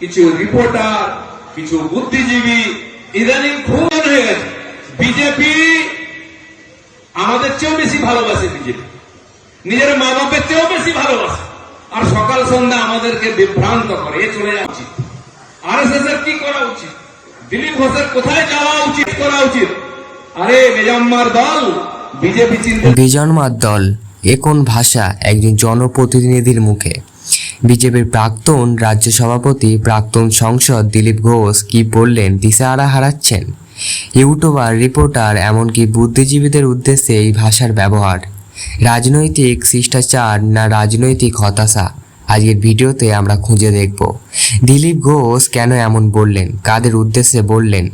কিছু রিপোর্টার, কিছু বুদ্ধিজীবী ইদানিং খুব হয়ে গেছে। বিজেপি আমাদের চেয়েও বেশি ভালোবাসে বিজেপি। নিজের মা বাপের চেয়েও বেশি ভালোবাসে। আর সকাল সন্ধ্যা আমাদেরকে বিভ্রান্ত করে, এ চলে যাওয়া উচিত। আর এস এর কি করা উচিত? দিলীপ ঘোষের কোথায় যাওয়া উচিত, করা উচিত? আরে মেজাম্মার দল, বিজেপি চিন্তা বিজন্মার দল, এ কোন ভাষা একজন জনপ্রতিনিধির মুখে? বিজেপির প্রাক্তন রাজ্য সভাপতি, প্রাক্তন সংসদ দিলীপ ঘোষ কি বললেন, দিশাহারা হারাচ্ছেন? ইউটিউবার, রিপোর্টার, এমনকি বুদ্ধিজীবীদের উদ্দেশ্যে এই ভাষার ব্যবহার। রাজনৈতিক শিষ্টাচার না রাজনৈতিক হতাশা? আজকের ভিডিওতে আমরা খুঁজে দেখব। দিলীপ ঘোষ কেন এমন বললেন? কাদের উদ্দেশ্যে বললেন?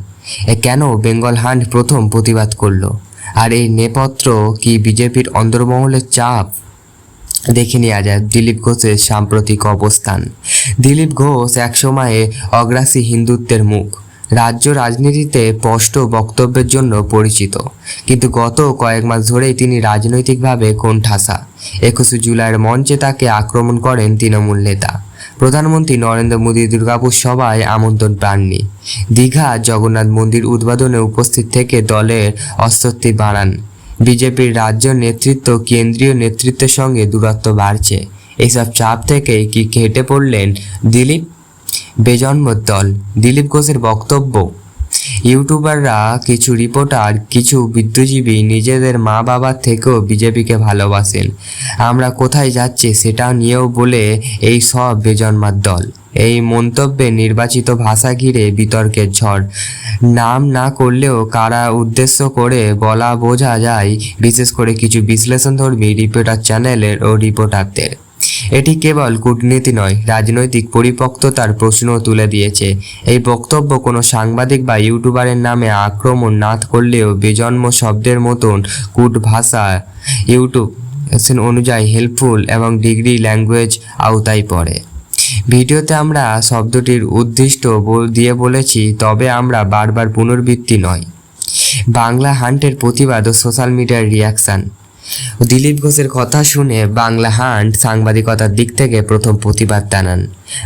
এ কেন বেঙ্গল হান্ট প্রথম প্রতিবাদ করল? আর এই নেপত্র কি বিজেপির অন্দরমহলের চাপ? দেখে নেওয়া যায় দিলীপ ঘোষের সাম্প্রতিক অবস্থান। দিলীপ ঘোষ একসময়ে অগ্রাসী হিন্দুত্বের মুখ। রাজ্য রাজনীতিতে স্পষ্ট বক্তব্যের জন্য পরিচিত। কিন্তু গত কয়েক মাস ধরেই তিনি রাজনৈতিকভাবে কোণঠাসা। একুশে জুলাইয়ের মঞ্চে তাকে আক্রমণ করেন তৃণমূল নেতা। প্রধানমন্ত্রী নরেন্দ্র মোদী দুর্গাপুর সভায় আমন্ত্রণ পাননি দীঘা জগন্নাথ মন্দির উদ্বোধনে উপস্থিত থেকে দলের অস্বস্তি বাড়ান। বিজেপির রাজ্য নেতৃত্ব কেন্দ্রীয় নেতৃত্বের সঙ্গে দূরত্ব বাড়ছে। এসব চাপ থেকে কি কেটে পড়লেন দিলীপ? বেজন্মর দল। দিলীপ ঘোষের বক্তব্য। ইউটিউবাররা কিছু রিপোর্টার, কিছু বিদ্যুজীবী নিজেদের মা বাবার থেকেও বিজেপিকে ভালোবাসেন। আমরা কোথায় যাচ্ছি সেটা নিয়েও বলে এই সব বেজন্মার দল। এই মন্তব্যে নির্বাচিত ভাষা ঘিরে বিতর্কের ঝড়। নাম না করলেও কারা উদ্দেশ্য করে বলা বোঝা যায়, বিশেষ করে কিছু বিশ্লেষণধর্মী রিপোর্টার চ্যানেলের ও রিপোর্টারদের। এটি কেবল কূটনীতি নয়, রাজনৈতিক পরিপক্কতার প্রশ্নও তুলে দিয়েছে। এই বক্তব্য কোনো সাংবাদিক বা ইউটিউবারের নামে আক্রমণ না করলেও বেজন্ম শব্দের মতন কূট ভাষা ইউটিউব অনুযায়ী হেল্পফুল এবং ডিগ্রি ল্যাঙ্গুয়েজ আওতায় পড়ে। ভিডিওতে আমরা শব্দটির উদ্দিষ্ট দিয়ে বলেছি, তবে আমরা বারবার পুনরাবৃত্তি নয়। বাংলা হান্টের প্রতিবাদ ও সোশ্যাল মিডিয়ার রিয়াকশান। দিলীপ ঘোষের কথা শুনে বাংলা হান্ট সাংবাদিকতার দিক থেকে প্রথম প্রতিবাদ জানান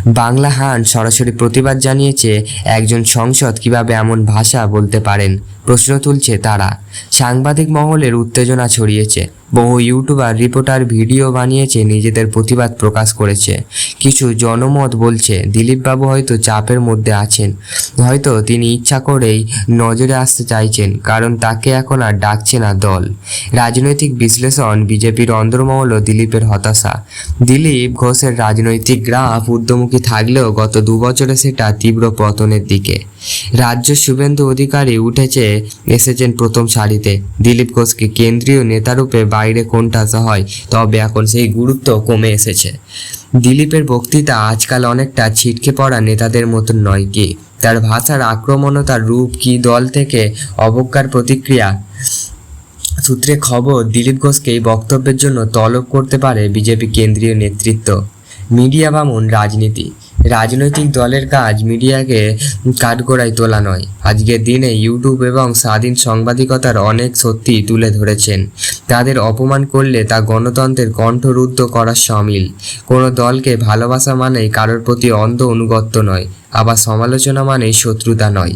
বাংলা হান সরাসরি প্রতিবাদ জানিয়েছে একজন সংসদ কীভাবে এমন ভাষা বলতে পারেন? প্রশ্ন তুলছে তারা। সাংবাদিক মহলের উত্তেজনা ছড়িয়েছে। বহু ইউটিউবার, রিপোর্টার, ভিডিও বানিয়েছে, নিজেদের প্রতিবাদ প্রকাশ করেছে। কিছু জনমত বলছে, দিলীপবাবু হয়তো চাপের মধ্যে আছেন। হয়তো তিনি ইচ্ছা করেই নজরে আসতে চাইছেন, কারণ তাকে এখন আর ডাকছে না দল। রাজনৈতিক বিশ্লেষণ বিজেপির অন্দরমহল ও দিলীপের হতাশা। দিলীপ ঘোষের রাজনৈতিক গ্রাফ ঊর্ধ্বমুখী থাকলেও গত দু বছরে সেটা তীব্র পতনের দিকে। রাজ্য শুভেন্দু অধিকারী উঠেছে এসেছেন প্রথম সারিতে। দিলীপ ঘোষকে কেন্দ্রীয় নেতারূপে বাইরে কোণঠাসা হয়, তবে এখন সেই গুরুত্ব কমে এসেছে। দিলীপের বক্তৃতা আজকাল অনেকটা ছিটকে পড়া নেতাদের মতন নয় কি? তার ভাষার আক্রমণ ও তার রূপ কি দল থেকে অবজ্ঞার প্রতিক্রিয়া? সূত্রে খবর, দিলীপ ঘোষকে এই বক্তব্যের জন্য তলব করতে পারে বিজেপি কেন্দ্রীয় নেতৃত্ব। মিডিয়া বামুন রাজনীতি। রাজনৈতিক দলের কাজ মিডিয়াকে কাঠগোড়ায় তোলা নয়। আজকের দিনে ইউটিউব এবং স্বাধীন সাংবাদিকতার অনেক সত্যি তুলে ধরেছেন। তাদের অপমান করলে তা গণতন্ত্রের কণ্ঠরুদ্ধ করার সামিল। কোনো দলকে ভালোবাসা মানেই কারোর প্রতি অন্ধ অনুগত্য নয়, আবার সমালোচনা মানেই শত্রুতা নয়।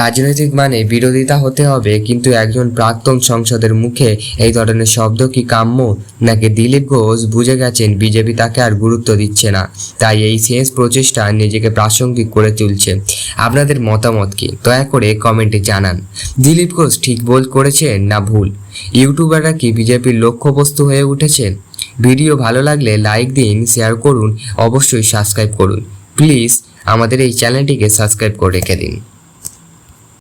রাজনৈতিক মানে বিরোধিতা হতে হবে, কিন্তু একজন প্রাক্তন সংসদের মুখে এই ধরনের শব্দ কি কাম্য? নাকি দিলীপ ঘোষ বুঝে গেছেন বিজেপি তাকে আর গুরুত্ব দিচ্ছে না, তাই এই শেষ প্রচেষ্টা নিজেকে প্রাসঙ্গিক করে তুলছে। আপনাদের মতামত কি? দয়া করে কমেন্টে জানান। দিলীপ ঘোষ ঠিক বল করেছেন না ভুল? ইউটিউবাররা কি বিজেপির লক্ষ্যবস্তু হয়ে উঠেছে? ভিডিও ভালো লাগলে লাইক দিন, শেয়ার করুন, অবশ্যই সাবস্ক্রাইব করুন। প্লিজ আমাদের এই চ্যানেলটিকে সাবস্ক্রাইব করে রেখে দিন।